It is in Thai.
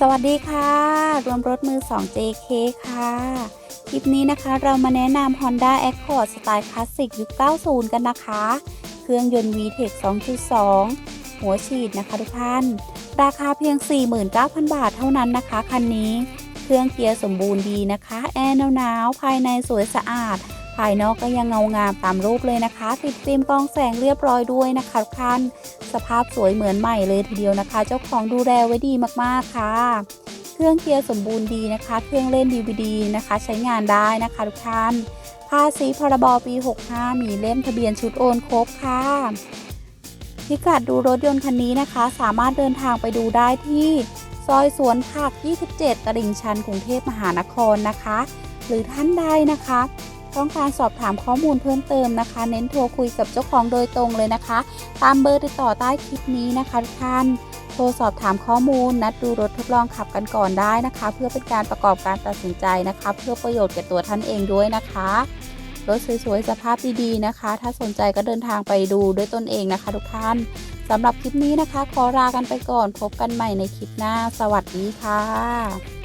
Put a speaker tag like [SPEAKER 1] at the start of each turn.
[SPEAKER 1] สวัสดีค่ะรวมรถมือ 2 JK ค่ะ คลิปนี้นะคะเรามาแนะนำ Honda Accord สไตล์คลาสสิกยุค 90 กันนะคะ เครื่องยนต์ VTEC 2.2 หัวฉีดนะคะทุกท่าน ราคาเพียง 49,000 บาทเท่านั้นนะคะ คันนี้ เครื่องเกียร์สมบูรณ์ดีนะคะ แอร์หนาวๆภายในสวยสะอาด ภายนอกก็ยังเงางามตามรูปเลยนะคะ ติดฟิล์มกองแสงเรียบร้อยด้วยนะคะทุกท่านสภาพสวยเหมือนใหม่เลยทีเดียวนะคะ เจ้าของดูแลไว้ดีมากๆค่ะ เครื่องเกียร์สมบูรณ์ดีนะคะ เครื่องเล่น DVD นะคะ ใช้งานได้นะคะทุกท่านภาษีพรบปี 65 มีเล่มทะเบียนชุดโอนครบค่ะพิกัดดูรถยนต์คันนี้นะคะ สามารถเดินทางไปดูได้ที่ซอยสวนผัก 27 ตลิ่งชันกรุงเทพมหานครนะคะ หรือท่านใดนะคะ ต้องการสอบถามข้อมูลเพิ่มเติมนะคะ เน้นโทรคุยกับเจ้าของโดยตรงเลยนะคะ ตามเบอร์ติดต่อใต้คลิปนี้นะคะทุกท่านโทรสอบถามข้อมูล นัดดูรถทดลองขับกันก่อนได้นะคะ เพื่อเป็นการประกอบการตัดสินใจนะคะ เพื่อประโยชน์แก่ตัวท่านเองด้วยนะคะรถสวยๆสภาพดีๆนะคะ ถ้าสนใจก็เดินทางไปดูด้วยตนเองนะคะ ทุกท่านสำหรับคลิปนี้นะคะ ขอลากันไปก่อนพบกันใหม่ในคลิปหน้า สวัสดีค่ะ